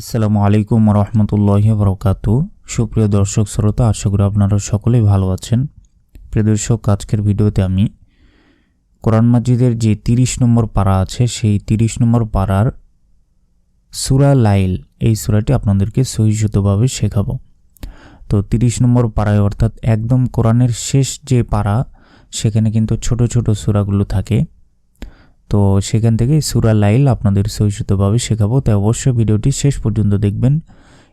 আসসালামু আলাইকুম রহমতুল্লাহ বরকাত সুপ্রিয় দর্শক, শ্রোতা, আশা করি আপনারা সকলেই ভালো আছেন। প্রিয় দর্শক, আজকের ভিডিওতে আমি কোরআন মাজিদের যে তিরিশ নম্বর পাড়া আছে, সেই তিরিশ নম্বর পাড়ার সুরা লাইল, এই সুরাটি আপনাদেরকে সহিষ্ণুতভাবে শেখাবো। তো তিরিশ নম্বর পাড়ায় অর্থাৎ একদম কোরআনের শেষ যে পাড়া সেখানে কিন্তু ছোট ছোট সুরাগুলো থাকে। তো সেখান থেকে সুরা লাইল আপনাদের সহিষ্ণুতভাবে শেখাবো। তাই অবশ্যই ভিডিওটি শেষ পর্যন্ত দেখবেন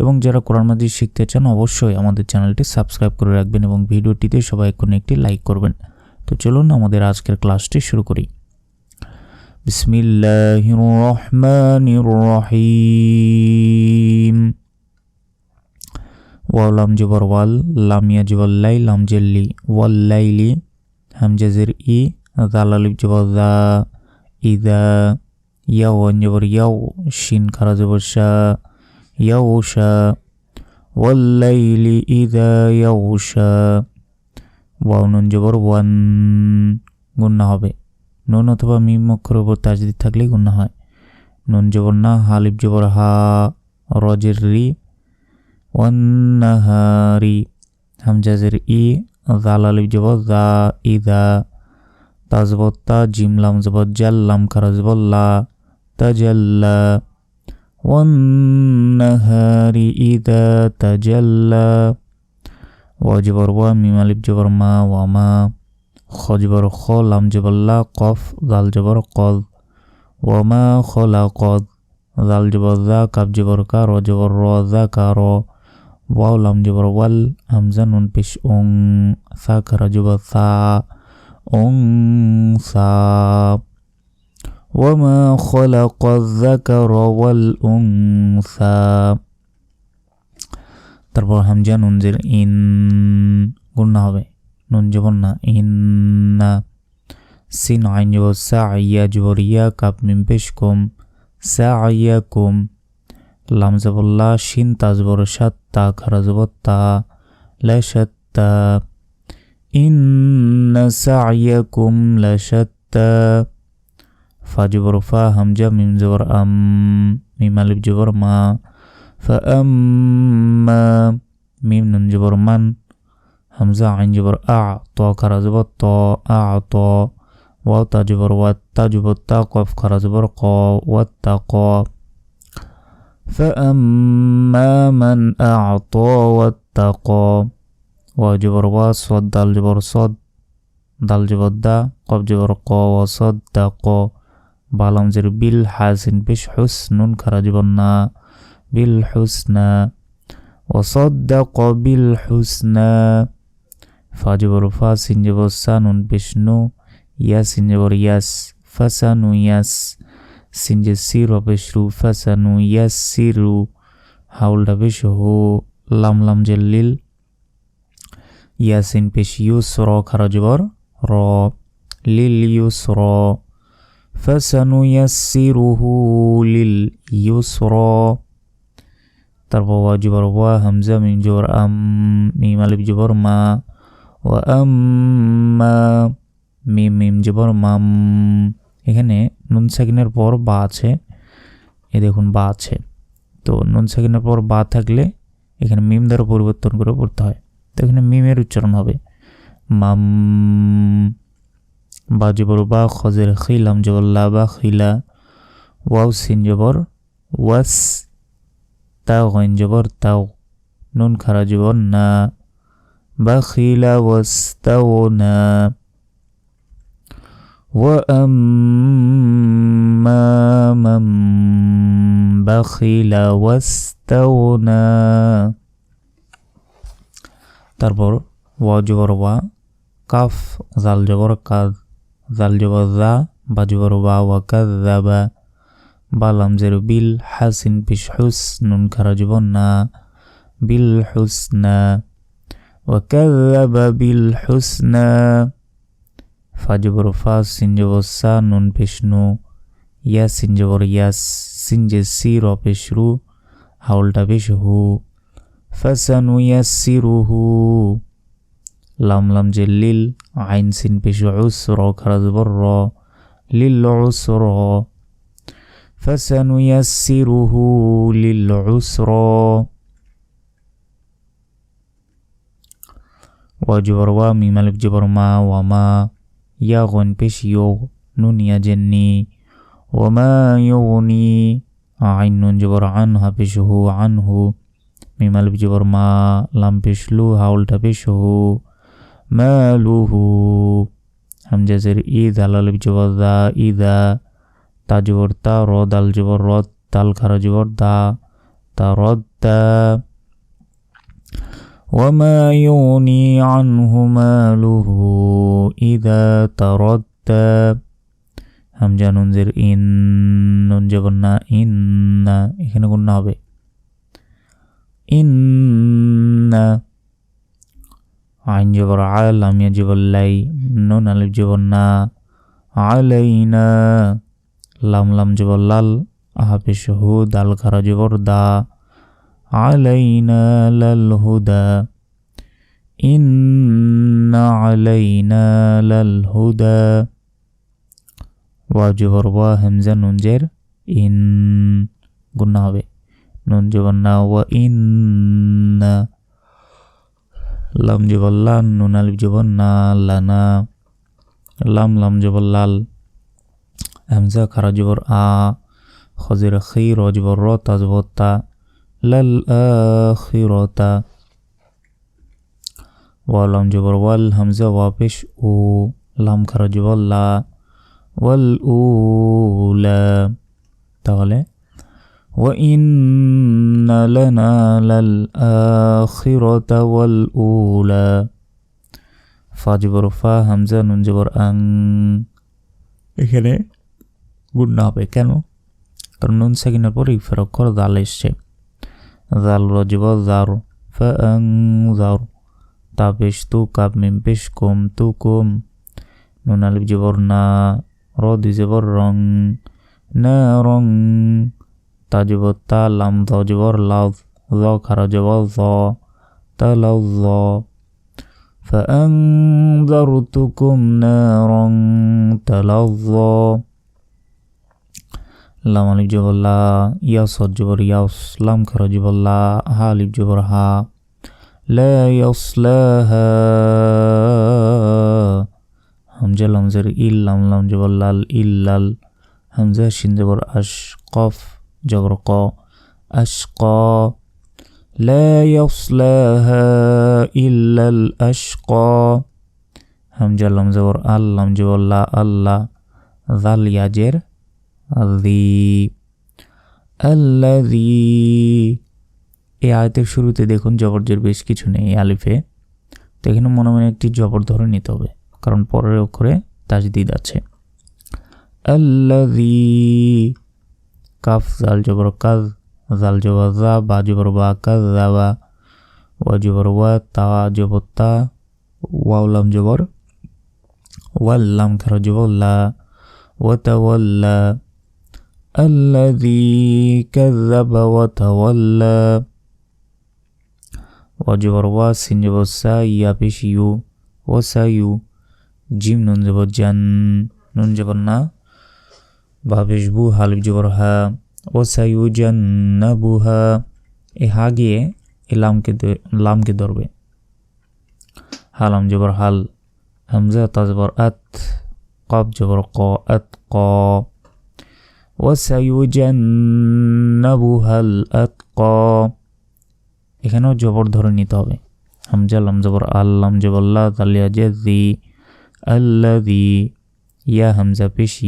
এবং যারা কোরআন মাজিদ শিখতে চান অবশ্যই আমাদের চ্যানেলটি সাবস্ক্রাইব করে রাখবেন এবং ভিডিওটিতে সবাই এখন একটি লাইক করবেন। তো চলুন আমাদের আজকের ক্লাসটি শুরু করি। বিসমিল্লাহির রহমানির ওয়াল লাই লাম জেল্লি ওয়াল ই জবর দা। ইদা ইয়াও জবর ইয়াও শিন খারা জবর শা ইয়াও শা ওয়াল্লাইলি ইদা ইয়াও শা ওয়াও নুন জবর ওয়ান গুন্না হবে. নুন অথবা মিম অক্ষর উপর তাজদিদ থাকলেই গুন্না হয়. নুন জবর না হালিব জবর হা, রজের রি ওয়ান্নাহারি হামজাজের ই জাল আলিব জবর দা ইদা তাজবত্তা, জিম লাম জবর জাল লাম খারা জবর লা তাজাল্লা, ওয়ান্নাহারি ইদা তাজাল্লা, ওয়াজবর ওয়া, মিম আলিফ জবর মা, ওয়া মা খ, লাম জবর লা, কফ জাল জবর কদ, ওয়া মা খলা কদ, জাল জবর জা কাব জবর কা, র জবর র, জা কা, র, ওয়াও, লাম জবর ওয়াল, হামজা, নুন, পেশ, ওং, সা খারা জবর সা। أنثى وما خلق الذكر والأنثى তারপর হামজা নুনজের ইন গুন্না হবে নুন জবর না ইন্না সিন আইন জবর সা আইয়া জবর ইয়া কাপ মিম পেশ কুম সা আইয়া কুম লাম জবল্লা শিন তাজবর সাত তা খারা জবর তা লা সাত্তা إن سعيكم لشتى. فجبر فا همجة ميم زبر أم ميم ألف جبر ما. فأما ميم جبر من. همزة عين جبر أع طا كرا زبر طا أعطى. واو تا جبر وات تا جبر تا قف كرا زبر قا فأما من أعطى واتقى ওয়া জবর ওয়া সদ দাল জবর সদ দাল জবর দা কব জবর ক ওয়া সদ দা ক বালাম জের বিল হাসিন পেশ হুস নুন খারা জবর না বিল হুসনা ওয়া সদ দা ক বিল হুসনা ফা জবর ফা সিন জবর সা নুন পেশ নু ইয়া সিন জবর ইয়াস ফাসানু ইয়াস সিন ইয়াসিন পেশ ইউস র খারজ বর র। লিল ইউস র রুহু লিল ইউস র তারপর ওয়া জুবর ওয়া, হামজা, মিম জুবর আম, মিম আলিফ জবর মা। ওয়া আম মা মিম মিম জুবর মাম। এখানে নুন সেকেন্ডের পর বা আছে। এ দেখুন, বা আছে। তো নুন সেকেন্ডের পর বা থাকলে এখানে মিম দ্বারা পরিবর্তন করে পড়তে হয়। তো এখানে মিমের উচ্চারণ হবে মাম বা জবর বা খজের খিলাম জবর লা বা খিলা ওয়াও সিন জবর ওয়াস তাও গইন জবর তাও নুন খারা জবর না বা খিলা ওয়াস তাও না وأما من بخل واستغنى তারপর ওয়া জবর ওয়া কাফ জাল জবর কাদ জাল জবর জা বা জবর ওয়া ওয়া কাদ জাবা বা লামজের বিল হাসিন পিস হুস নুন খারা জবর না বিল হুসনা وكذب بالحسنى فجبر فا سنجبر سا نون পেশনু ইয়া সিনজবর ইয়াস সিনজে সির পেশরু হাউলটা পেশ হু فسنيسره. لم لم جلل عين سين بيش عسرة كرز برا للعسرة فسنيسره للعسر وجبر وامي ملك جبر ما وما يغن بيش يغ نون يجني وما يغني عين جبر عنها بشه عنه. ميم ألف جبر ما لم بشلو هاول تبشه ماله همجة زر إذا لالف جبر ذا إذا তা জবর তা র দাল জবর র তাল খারা জবর দা তা রদ দা وما يغني عنه ماله إذا تردى হামজা নুনজের ইন নুন জবর না ইন না এখানে কোন না হবে ইন্না আইন জবর আল আমিয়া জবর লাই নুন আলিফ জবর না আলাইনা লাম লাম জবর লাল আহাপে হু দাল খারা জবর দা আলাইনা লাল হুদা হামজা নুন জের ইন গুন্না হবে নুন জবর না ওয়া ইন্না লাম জবর লান নুন আলিফ জবর না লানা লাম লাম জবর লাল হামজা খারা জবর আ খজির খি র জবর র তা তা লাল আখি র তা ওয়ালাম জবর ওয়াল হামজা ওয়াপিস ও লাম খারা জবর লা ওয়াল উলা তাহলে وإن لنا للآخرة والأولى ফাজবর ফা হামজা নুন জবর আং এখানে গুড না হবে কেন কারণ নুন সেকেন্ডের পর ইফের অক্ষর জাল এসছে জাল রজব জার ফং জার তা পেশ তু কাপ মিম পেশ কম তু কম নুন আলিফ জবর না র দুই জবর রং না রং তা জবর তা লাম দ জবর লাউ জ খারা জবর জ তা লাউ জ فأنذرتكم نارا تلظى লাম আলিফ জবর লা ইয়াস জবর ইয়াস লাম খারা জবর লা হা আলিফ জবর হা লা ইয়াসলাহা হামজা লামজের ইল লাম লাম জবর লাল ইল্লাল হামজা শিন জবর আশ কফ জবর ক আশ ক لا يصلاها إلا الأشقى همجة لم زبر ال لم جبر لا الله ذل يجر দি আল্লাদি এই আয়তের শুরুতে দেখুন জবরজের বেশ কিছু নেই আলিফে তো এখানে মনে মনে একটি জবর ধরে নিতে হবে কারণ পরের অক্ষরে তাজদিদ আছে كاف زال جبر كذ زال جبر ذا با جبر با كذ ذا با وجبر و تا جبر تا واو لم جبر واللم كر جبر لا وتولى الذي كذب وتولى وجبر و سن جبر سا يا بيشيو وسايو جيم نون جبر جن نون جبر نا বু হালিফ জবর হা ও সাইউ জান্নাবুহা এ হা গিয়ে এ লামকে লামকে ধরবে। হালাম জবর হাল, হামজা তাজবর আত কব জবর ক, আত ক। ওয়াসাইউজান্নাবুহাল আতকা এখানেও জবর ধরে নিতে হবে। হামজা, লাম জবর আল্লাম জবল্লা তালিয়া জাজি আল্লাদি ইয়া হামজা পেশ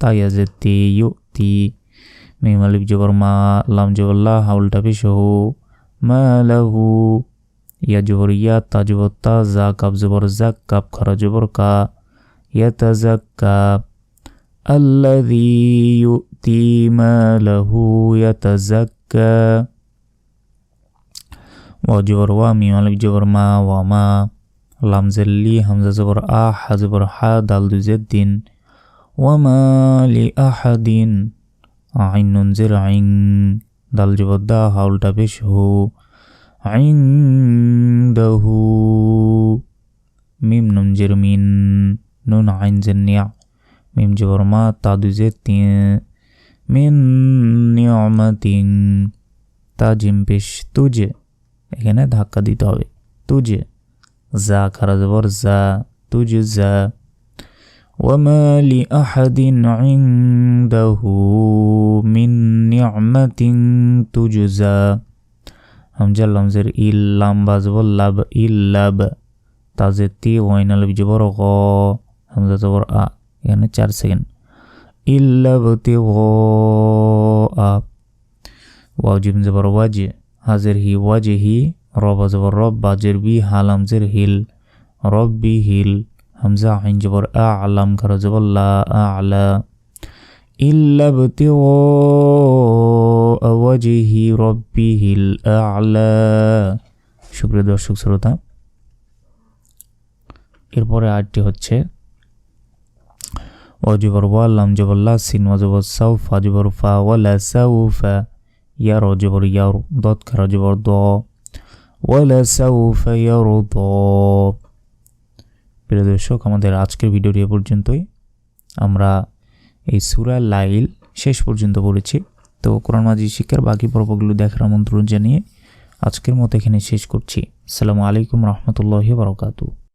تيزتي يؤتي ميم ألف جبر ما لام جبر لا حول تفشه ما له يجبر يا تجبر تا زا كاب زبر زا كاب خرا جبر كا يتزكى الذي يؤتي ما له يتزكى وجبر وامي ملك جبر ما وما لام زلي همزة زبر آ حزبر حا دال دو زدين وما لأحد عين زر عين دال جبر دا حول تبش هو عنده ميم ننجر من نون عين زنيع মিম জবর মা তা দুজে তিন মিন নিয়মাতিন তাজিম পেশ তুজে এখানে ধাক্কা দিতে হবে তুজে যা খারা জবর যা তুজ যা وما لأحد عنده من نعمة تجزى همجة لمزر إلام بازبر لب إلب তাজে তি ওয়াইনাল জবর গ হামজা জবর আ এখানে চার সেকেন্ড ইল্লাবতি গ আ ওয়াও জিম জবর ওয়াজে হাজের হি ওয়াজে হি রব জবর রব বাজের বি হাল হামজের হিল রব বি হিল হামজা আইন জবর আ আলাম খার জবর লা, আ, আলা। ইল্লাবতি গ ওয়াজেহি রব্বিহিল আলা। সুপ্রিয় দর্শক, শ্রোতা, এরপরে আরটি হচ্ছে অজবর ওয়াল্লাম জবল্লা সিন ওয়াজবর সাউফ আজবর ফা ওয়ালা সাউফা, ইয়ার অজবর ইয়ার, দত খার অজবর দ ওয়ালা সাউফা ইয়ার দ। প্রিয় দর্শক, আমাদের আজকের ভিডিওটি এ পর্যন্তই। আমরা এই সুরা লাইল শেষ পর্যন্ত পড়েছি। তো কোরআন মাজি শিক্ষার বাকি পর্বগুলো দেখার আমন্ত্রণ জানিয়ে আজকের মতো এখানে শেষ করছি। আসসালামু আলাইকুম রহমতুল্লাহি বারকাতু